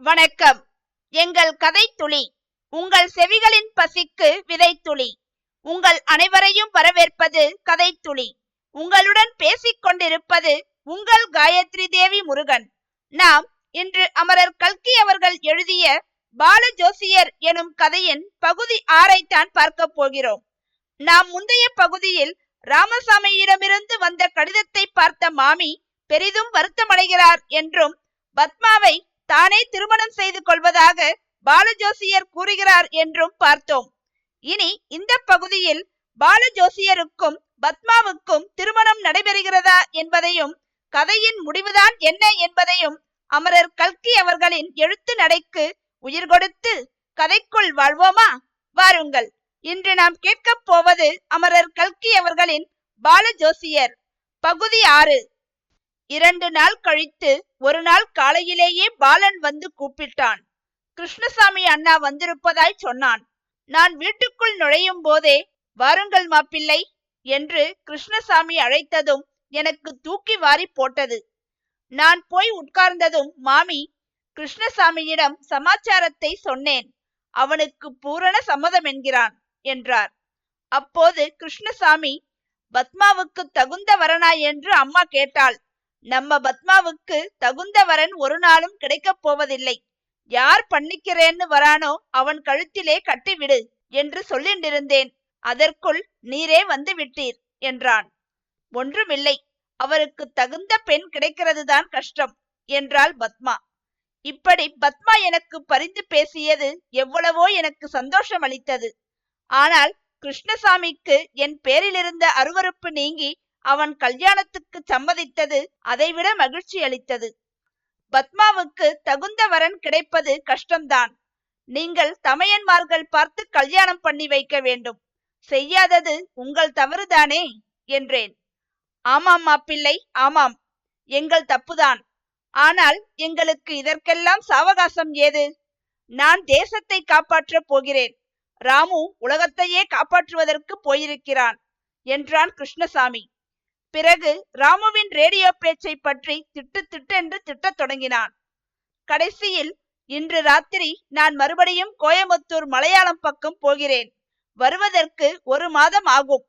வணக்கம். எங்கள் கதை துளி உங்கள் செவிகளின் பசிக்கு விதை துளி உங்கள் அனைவரையும் வரவேற்பது கதை துளி உங்களுடன் பேசிக் கொண்டிருப்பது உங்கள் காயத்ரி தேவி முருகன். நாம் இன்று அமரர் கல்கி அவர்கள் எழுதிய பால ஜோசியர் எனும் கதையின் பகுதி ஆறைத்தான் பார்க்க போகிறோம். நாம் முந்தைய பகுதியில் ராமசாமியிடமிருந்து வந்த கடிதத்தை பார்த்த மாமி பெரிதும் வருத்தமடைகிறார் என்றும் பத்மாவை தானே திருமணம் செய்து கொள்வதாக பாலஜோசியர் கூறுகிறார் என்றும் பார்த்தோம். இனி இந்த பகுதியில் பாலஜோசியருக்கும் பத்மாவுக்கும் திருமணம் நடைபெறுகிறதா என்பதையும் கதையின் முடிவுதான் என்ன என்பதையும் அமரர் கல்கி அவர்களின் எழுத்து நடைக்கு உயிர் கொடுத்து கதைக்குள் வாழ்வோமா? வாருங்கள். இன்று நாம் கேட்கப் போவது அமரர் கல்கி அவர்களின் பாலஜோசியர். பகுதி ஆறு. இரண்டு நாள் கழித்து ஒரு நாள் காலையிலேயே பாலன் வந்து கூப்பிட்டான். கிருஷ்ணசாமி அண்ணா வந்திருப்பதாய் சொன்னான். நான் வீட்டுக்குள் நுழையும் போதே வாருங்கள் மாப்பிள்ளை என்று கிருஷ்ணசாமி அழைத்ததும் எனக்கு தூக்கி வாரி போட்டது. நான் போய் உட்கார்ந்ததும் மாமி கிருஷ்ணசாமியிடம் சமாச்சாரத்தை சொன்னேன். அவனுக்கு பூரண சம்மதம் என்கிறான் என்றார். அப்போது கிருஷ்ணசாமி பத்மாவுக்கு தகுந்த வரனா என்று அம்மா கேட்டாள். நம்ம பத்மாவுக்கு தகுந்த வரன் ஒரு நாளும் கிடைக்கப் போவதில்லை. யார் பண்ணிக்கிறேன்னு வரானோ அவன் கழுத்திலே கட்டிவிடு என்று சொல்லிண்டிருந்தேன். அதற்குள் நீரே வந்து விட்டீர் என்றான். ஒன்றுமில்லை. அவருக்கு தகுந்த பெண் கிடைக்கிறதுதான் கஷ்டம் என்றாள் பத்மா. இப்படி பத்மா எனக்கு பரிந்து பேசியது எவ்வளவோ எனக்கு சந்தோஷம் அளித்தது. ஆனால் கிருஷ்ணசாமிக்கு என் பேரிலிருந்த அருவருப்பு நீங்கி அவன் கல்யாணத்துக்கு சம்மதித்தது அதைவிட மகிழ்ச்சி அளித்தது பத்மாவுக்கு தகுந்த வரன் கிடைப்பது கஷ்டம்தான். நீங்கள் தமையன்மார்கள் பார்த்து கல்யாணம் பண்ணி வைக்க வேண்டும். செய்யாதது உங்கள் தவறுதானே? என்றேன். ஆமாம் மாப்பிள்ளை ஆமாம். எங்கள் தப்புதான். ஆனால் எங்களுக்கு இதற்கெல்லாம் சாவகாசம் ஏது? நான் தேசத்தை காப்பாற்றப் போகிறேன். ராமு உலகத்தையே காப்பாற்றுவதற்கு போயிருக்கிறான் என்றான் கிருஷ்ணசாமி. பிறகு ராமுவின் ரேடியோ பேச்சை பற்றி திட்டு திட்டென்று திட்டத் தொடங்கினான். கடைசியில் இன்று ராத்திரி நான் மறுபடியும் கோயம்புத்தூர் மலையாளம் பக்கம் போகிறேன். வருவதற்கு ஒரு மாதம் ஆகும்.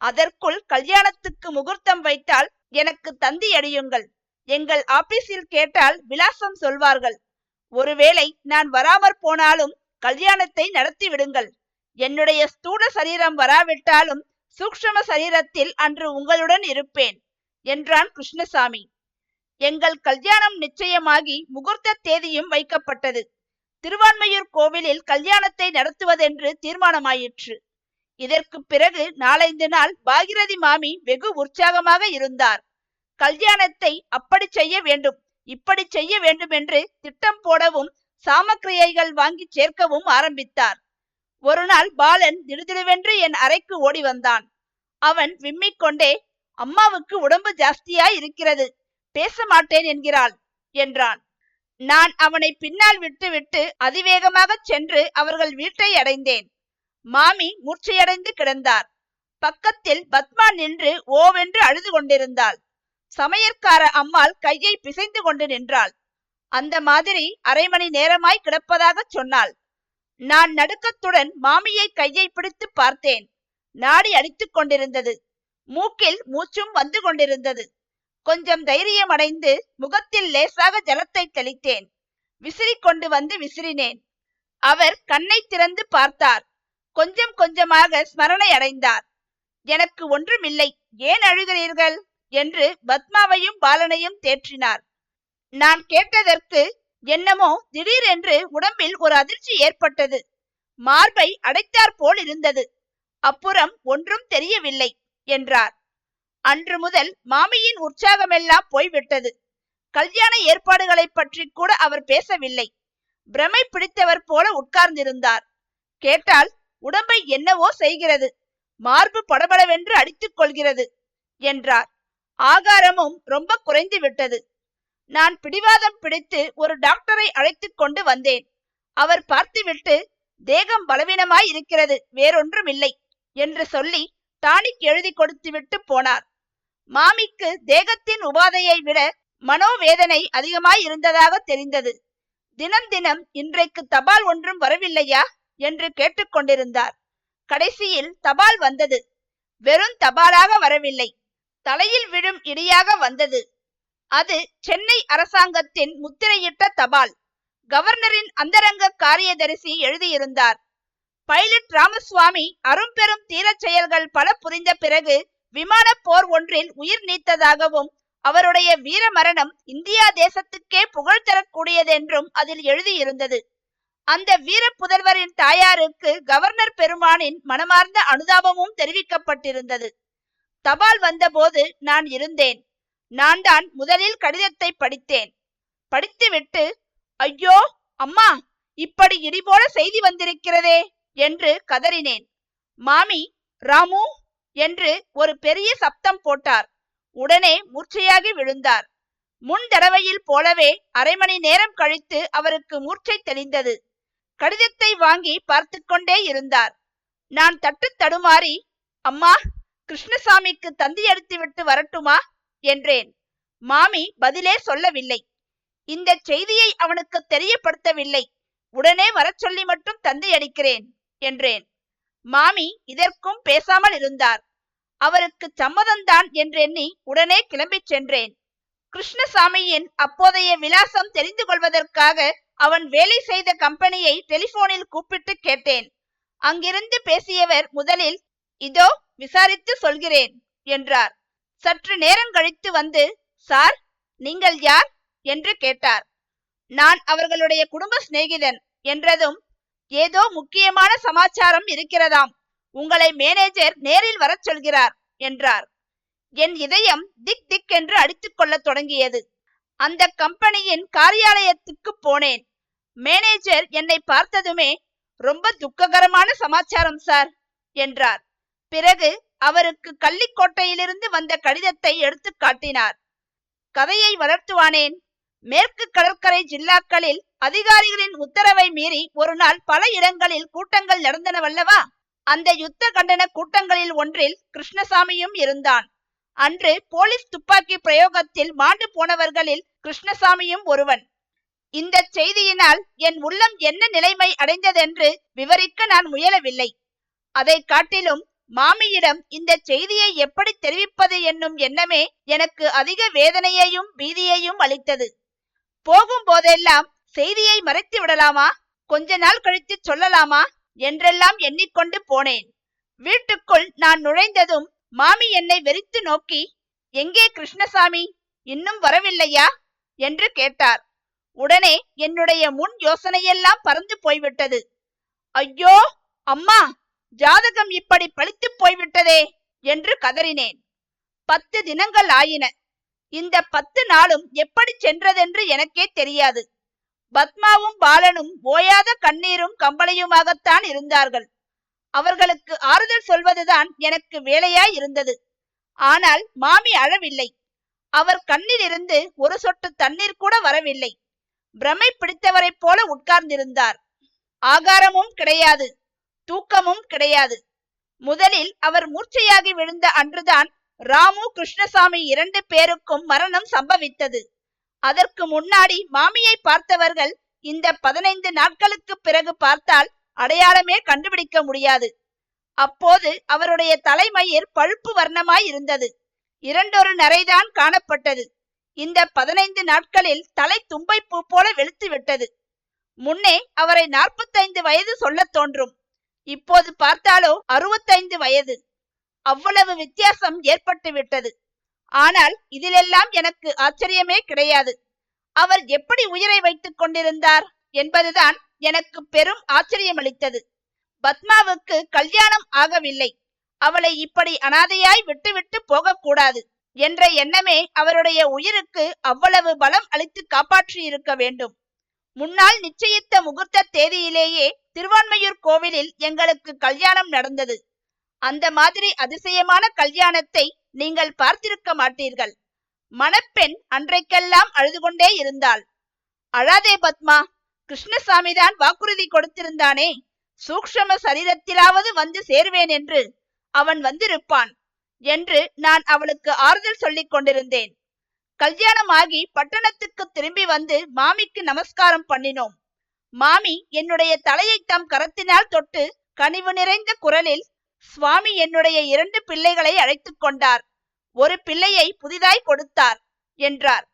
அதற்குள் கல்யாணத்துக்கு முகூர்த்தம் வைத்தால் எனக்கு தந்தி அடியுங்கள். எங்கள் ஆபீஸில் கேட்டால் விலாசம் சொல்வார்கள். ஒருவேளை நான் வராமற் போனாலும் கல்யாணத்தை நடத்தி விடுங்கள். என்னுடைய ஸ்தூல சரீரம் வராவிட்டாலும் சூக்ஷ்ம சரீரத்தில் அன்று உங்களுடன் இருப்பேன் என்றான் கிருஷ்ணசாமி. எங்கள் கல்யாணம் நிச்சயமாகி முகூர்த்த தேதியும் வைக்கப்பட்டது. திருவான்மையூர் கோவிலில் கல்யாணத்தை நடத்துவதென்று தீர்மானமாயிற்று. இதற்கு பிறகு நாலைந்து நாள் பாகிரதி மாமி வெகு உற்சாகமாக இருந்தார். கல்யாணத்தை அப்படி செய்ய வேண்டும் இப்படி செய்ய வேண்டும் என்று திட்டம் போடவும் சாமக்கிரியைகள் வாங்கி சேர்க்கவும் ஆரம்பித்தார். ஒரு நாள் பாலன் திடுதிடுவென்று என் அறைக்கு ஓடி வந்தான். அவன் விம்மிக் கொண்டே அம்மாவுக்கு உடம்பு ஜாஸ்தியாய் இருக்கிறது பேச மாட்டேன் என்கிறாள் என்றான். நான் அவனை பின்னால் விட்டுவிட்டு அதிவேகமாக சென்று அவர்கள் வீட்டை அடைந்தேன். மாமி மூர்ச்சையடைந்து கிடந்தார். பக்கத்தில் பத்மா நின்று ஓவென்று அழுது கொண்டிருந்தாள். சமையற்கார அம்மாள் கையை பிசைந்து கொண்டு நின்றாள். அந்த மாதிரி அரை மணி நேரமாய் கிடப்பதாக சொன்னாள். நான் நடுக்கத்துடன் மாமியை கையை பிடித்து பார்த்தேன். நாடி அடித்துக் கொண்டிருந்தது. மூக்கில் மூச்சும் வந்து கொண்டிருந்தது. கொஞ்சம் தைரியம் அடைந்து முகத்தில் லேசாக ஜலத்தை தெளித்தேன். விசிறி கொண்டு வந்து விசிறினேன். அவர் கண்ணை திறந்து பார்த்தார். கொஞ்சம் கொஞ்சமாக ஸ்மரணை அடைந்தார். எனக்கு ஒன்றுமில்லை. ஏன் அழுகிறீர்கள்? என்று பத்மாவையும் பாலனையும் தேற்றினார். நான் கேட்டதற்கு என்னமோ திடீரென்று உடம்பில் ஒரு அதிர்ச்சி ஏற்பட்டது. மார்பை அடைத்தாற் போல் இருந்தது. அப்புறம் ஒன்றும் தெரியவில்லை என்றார். அன்று முதல் மாமியின் உற்சாகமெல்லாம் போய்விட்டது. கல்யாண ஏற்பாடுகளை பற்றி கூட அவர் பேசவில்லை. பிரமை பிடித்தவர் போல உட்கார்ந்திருந்தார். கேட்டால் உடம்பை என்னவோ செய்கிறது. மார்பு படபடவென்று அடித்துக் கொள்கிறது என்றார். ஆகாரமும் ரொம்ப குறைந்து விட்டது. நான் பிடிவாதம் பிடித்து ஒரு டாக்டரை அழைத்து கொண்டு வந்தேன். அவர் பார்த்துவிட்டு தேகம் பலவீனமாய் இருக்கிறது வேறொன்றும் இல்லை என்று சொல்லி டானிக் எழுதி கொடுத்துவிட்டு போனார். மாமிக்கு தேகத்தின் உபாதையை விட மனோவேதனை அதிகமாய் இருந்ததாக தெரிந்தது. தினம் தினம் இன்றைக்கு தபால் ஒன்றும் வரவில்லையா? என்று கேட்டுக்கொண்டிருந்தார் கடைசியில் தபால் வந்தது. வெறும் தபாலாக வரவில்லை தலையில் விழும் இடியாக வந்தது. அது சென்னை அரசாங்கத்தின் முத்திரையிட்ட தபால். கவர்னரின் அந்தரங்க காரியதரிசி எழுதியிருந்தார். பைலட் ராமசுவாமி அரும்பெரும் தீரச் செயல்கள் பல புரிந்த பிறகு விமான போர் ஒன்றில் உயிர் நீத்ததாகவும் அவருடைய வீர மரணம் இந்தியா தேசத்துக்கே புகழ் தரக்கூடியதென்றும் அதில் எழுதியிருந்தது. அந்த வீர புதல்வரின் தாயாருக்கு கவர்னர் பெருமானின் மனமார்ந்த அனுதாபமும் தெரிவிக்கப்பட்டிருந்தது. தபால் வந்தபோது நான் இருந்தேன். நான் தான் முதலில் கடிதத்தை படித்தேன். படித்துவிட்டு ஐயோ அம்மா இப்படி இடிபோல செய்தி வந்திருக்கிறதே என்று கதறினேன். மாமி ராமு என்று ஒரு பெரிய சப்தம் போட்டார். உடனே மூர்ச்சையாகி விழுந்தார். முன் தடவையில் போலவே அரை மணி நேரம் கழித்து அவருக்கு மூர்ச்சை தெளிந்தது. கடிதத்தை வாங்கி பார்த்து கொண்டே இருந்தார். நான் தட்டு தடுமாறி அம்மா கிருஷ்ணசாமிக்கு தந்தி எடுத்து விட்டு வரட்டுமா? என்றேன். மாமி பதிலே சொல்லவில்லை. இந்த செய்தியை அவனுக்கு தெரியப்படுத்தவில்லை. உடனே வரச் சொல்லி மட்டும் தந்தி அடிக்கிறேன் என்றேன். மாமி இதற்கும் பேசாமல் இருந்தார். அவருக்கு சம்மதம்தான் என்றெண்ணி உடனே கிளம்பிச் சென்றேன். கிருஷ்ணசாமியின் அப்போதைய விலாசம் தெரிந்து கொள்வதற்காக அவன் வேலை செய்த கம்பெனியை டெலிபோனில் கூப்பிட்டு கேட்டேன். அங்கிருந்து பேசியவர் முதலில் இதோ விசாரித்து சொல்கிறேன் என்றார். சற்று நேரம் கழித்து வந்து சார் நீங்கள் யார்? என்று கேட்டார். நான் அவர்களுடைய குடும்ப சிநேகிதன் என்றதும் ஏதோ முக்கியமான சமாச்சாரம் இருக்கிறதாம். உங்களை மேனேஜர் நேரில் வரச் சொல்கிறார் என்றார். என் இதயம் திக் திக் என்று அடித்துக் தொடங்கியது. அந்த கம்பெனியின் காரியாலயத்துக்கு போனேன். மேனேஜர் என்னை பார்த்ததுமே ரொம்ப துக்ககரமான சமாச்சாரம் சார் என்றார். பிறகு அவருக்கு கள்ளிக்கோட்டையிலிருந்து வந்த கடிதத்தை எடுத்து காட்டினார். கதையை வளர்த்துவானேன்? மேற்கு கடற்கரை ஜில்லாக்களில் அதிகாரிகளின் உத்தரவை மீறி ஒரு நாள் பல இடங்களில் கூட்டங்கள் நடந்தனவல்லவா அந்த யுத்த கண்டன கூட்டங்களில் ஒன்றில் கிருஷ்ணசாமியும் இருந்தான். அன்று போலீஸ் துப்பாக்கி பிரயோகத்தில் மாண்டு போனவர்களில் கிருஷ்ணசாமியும் ஒருவன். இந்த செய்தியினால் என் உள்ளம் என்ன நிலைமை அடைந்ததென்று விவரிக்க நான் முயலவில்லை. அதை காட்டிலும் மாமியிடம் இந்த செய்தியை எப்படி தெரிவிப்பது என்னும் எண்ணமே எனக்கு அதிக வேதனையையும் பீதியையும் அளித்தது. போகும் போதெல்லாம் செய்தியை மறைத்து விடலாமா? கொஞ்ச நாள் கழித்து சொல்லலாமா? என்றெல்லாம் எண்ணிக்கொண்டு போனேன். வீட்டுக்குள் நான் நுழைந்ததும் மாமி என்னை வெறித்து நோக்கி எங்கே கிருஷ்ணசாமி? இன்னும் வரவில்லையா? என்று கேட்டார். உடனே என்னுடைய முன் யோசனையெல்லாம் பறந்து போய்விட்டது. ஐயோ! அம்மா! ஜாதகம் இப்படி பழித்து போய்விட்டதே என்று கதறினேன். பத்து தினங்கள் ஆயின. இந்த பத்து நாளும் எப்படி சென்றதென்று எனக்கே தெரியாது. பத்மாவும் பாலனும் ஓயாத கண்ணீரும் கம்பளையுமாகத்தான் இருந்தார்கள். அவர்களுக்கு ஆறுதல் சொல்வதுதான் எனக்கு வேலையாய் இருந்தது ஆனால் மாமி அழவில்லை. அவர் கண்ணிலிருந்து ஒரு சொட்டு தண்ணீர் கூட வரவில்லை. பிரமை பிடித்தவரைப் போல உட்கார்ந்திருந்தார். ஆகாரமும் கிடையாது. தூக்கமும் கிடையாது. முதலில் அவர் மூர்ச்சையாகி விழுந்த அன்றுதான் ராமு கிருஷ்ணசாமி இரண்டு பேருக்கும் மரணம் சம்பவித்தது. அதற்கு முன்னாடி மாமியை பார்த்தவர்கள் இந்த பதினைந்து நாட்களுக்கு பிறகு பார்த்தால் அடையாளமே கண்டுபிடிக்க முடியாது. அப்போது அவருடைய தலைமயிர் பழுப்பு வர்ணமாய் இருந்தது. இரண்டொரு நரைதான் காணப்பட்டது. இந்த பதினைந்து நாட்களில் தலை தும்பை பூ போல வெளுத்து விட்டது. முன்னே அவரை நாற்பத்தைந்து வயது சொல்லத் தோன்றும். இப்போது பார்த்தாலோ அறுபத்தைந்து வயது. அவ்வளவு வித்தியாசம் ஏற்பட்டு விட்டது. ஆனால் இதிலெல்லாம் எனக்கு ஆச்சரியமே கிடையாது. அவர் எப்படி உயிரை வைத்துக் கொண்டிருந்தார் என்பதுதான் எனக்கு பெரும் ஆச்சரியமளித்தது. பத்மாவுக்கு கல்யாணம் ஆகவில்லை. அவளை இப்படி அனாதையாய் விட்டுவிட்டு போகக்கூடாது என்ற எண்ணமே அவருடைய உயிருக்கு அவ்வளவு பலம் அளித்து காப்பாற்றியிருக்க வேண்டும். முன்னால் நிச்சயித்த முகூர்த்த தேதியிலேயே திருவான்மையூர் கோவிலில் எங்களுக்கு கல்யாணம் நடந்தது. அந்த மாதிரி அதிசயமான கல்யாணத்தை நீங்கள் பார்த்திருக்க மாட்டீர்கள். மணப்பெண் அன்றைக்கெல்லாம் அழுது கொண்டே இருந்தாள். அழாதே பத்மா கிருஷ்ணசாமிதான் வாக்குறுதி கொடுத்திருந்தானே. சூக்ஷம சரீரத்திலாவது வந்து சேர்வேன் என்று அவன் வந்திருப்பான் என்று நான் அவளுக்கு ஆறுதல் சொல்லிக் கொண்டிருந்தேன். கல்யாணமாகி பட்டணத்துக்கு திரும்பி வந்து மாமிக்கு நமஸ்காரம் பண்ணினோம். மாமி என்னுடைய தலையை தம் கரத்தினால் தொட்டு கனிவு நிறைந்த குரலில் சுவாமி என்னுடைய இரண்டு பிள்ளைகளை அழைத்து கொண்டார். ஒரு பிள்ளையை புதிதாய் கொடுத்தார் என்றார்.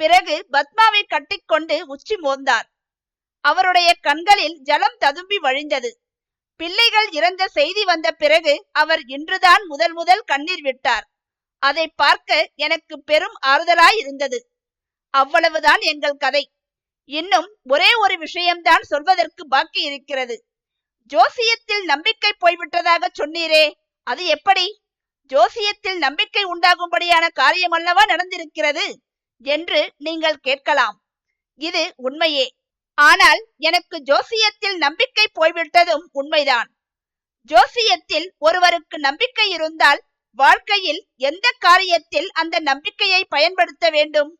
பிறகு பத்மாவை கட்டிக்கொண்டு உச்சி மோந்தார். அவருடைய கண்களில் ஜலம் ததும்பி வழிந்தது. பிள்ளைகள் இறந்த செய்தி வந்த பிறகு அவர் இன்றுதான் முதல் முதல் கண்ணீர் விட்டார். அதை பார்க்க எனக்கு பெரும் ஆறுதலாய் இருந்தது அவ்வளவுதான் எங்கள் கதை. இன்னும் ஒரே ஒரு விஷயம்தான் சொல்வதற்கு பாக்கி இருக்கிறது. ஜோசியத்தில் நம்பிக்கை போய்விட்டதாக சொன்னீரே அது எப்படி? ஜோசியத்தில் நம்பிக்கை உண்டாகும்படியான காரியம் அல்லவா நடந்திருக்கிறது? என்று நீங்கள் கேட்கலாம். இது உண்மையே. ஆனால் எனக்கு ஜோசியத்தில் நம்பிக்கை போய்விட்டதும் உண்மைதான். ஜோசியத்தில் ஒருவருக்கு நம்பிக்கை இருந்தால் வாழ்க்கையில் எந்த காரியத்தில் அந்த நம்பிக்கையை பயன்படுத்த வேண்டும்?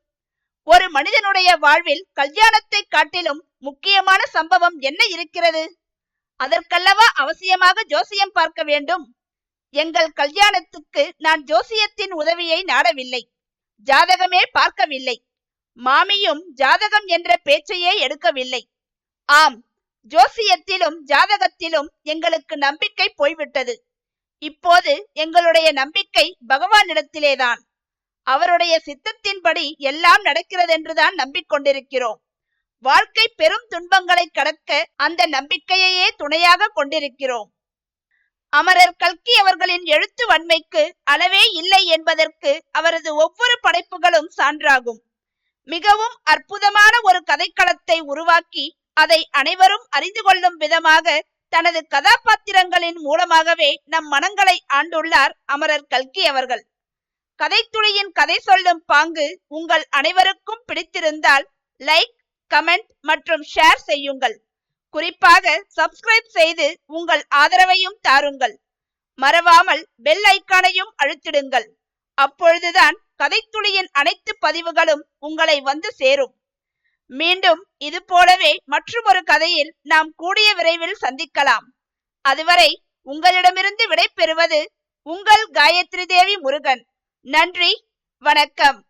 ஒரு மனிதனுடைய வாழ்வில் கல்யாணத்தை காட்டிலும் முக்கியமான சம்பவம் என்ன இருக்கிறது? அதற்கல்லவா அவசியமாக ஜோசியம் பார்க்க வேண்டும்? எங்கள் கல்யாணத்துக்கு நான் ஜோசியத்தின் உதவியை நாடவில்லை. ஜாதகமே பார்க்கவில்லை. மாமியும் ஜாதகம் என்ற பேச்சையே எடுக்கவில்லை. ஆம் ஜோசியத்திலும் ஜாதகத்திலும் எங்களுக்கு நம்பிக்கை போய்விட்டது. இப்போது எங்களுடைய நம்பிக்கை பகவானிடத்திலேதான். அவருடைய சித்தத்தின்படி எல்லாம் நடக்கிறதென்றுதான் நம்பிக்கொண்டிருக்கிறோம். வாழ்க்கை பெரும் துன்பங்களை கடக்க அந்த நம்பிக்கையையே துணையாக கொண்டிருக்கிறோம். அமரர் கல்கி அவர்களின் எழுத்து வன்மைக்கு அளவே இல்லை என்பதற்கு அவரது ஒவ்வொரு படைப்புகளும் சான்றாகும். மிகவும் அற்புதமான ஒரு கதைக்களத்தை உருவாக்கி அதை அனைவரும் அறிந்து கொள்ளும் விதமாக தனது கதாபாத்திரங்களின் மூலமாகவே நம் மனங்களை ஆண்டுள்ளார் அமரர் கல்கி அவர்கள். கதைத்துளியின் கதை சொல்லும் பாங்கு உங்கள் அனைவருக்கும் பிடித்திருந்தால் லைக் கமெண்ட் மற்றும் ஷேர் செய்யுங்கள். குறிப்பாக சப்ஸ்கிரைப் செய்து உங்கள் ஆதரவையும் தாருங்கள். மறவாமல் பெல் ஐக்கானையும் அழுத்திடுங்கள். அப்பொழுதுதான் கதைத்துளியின் அனைத்து பதிவுகளும் உங்களை வந்து சேரும். மீண்டும் இது போலவே மற்றொரு கதையில் நாம் கூடிய விரைவில் சந்திக்கலாம். அதுவரை உங்களிடமிருந்து விடை பெறுவது உங்கள் காயத்ரி தேவி முருகன். நன்றி வணக்கம்.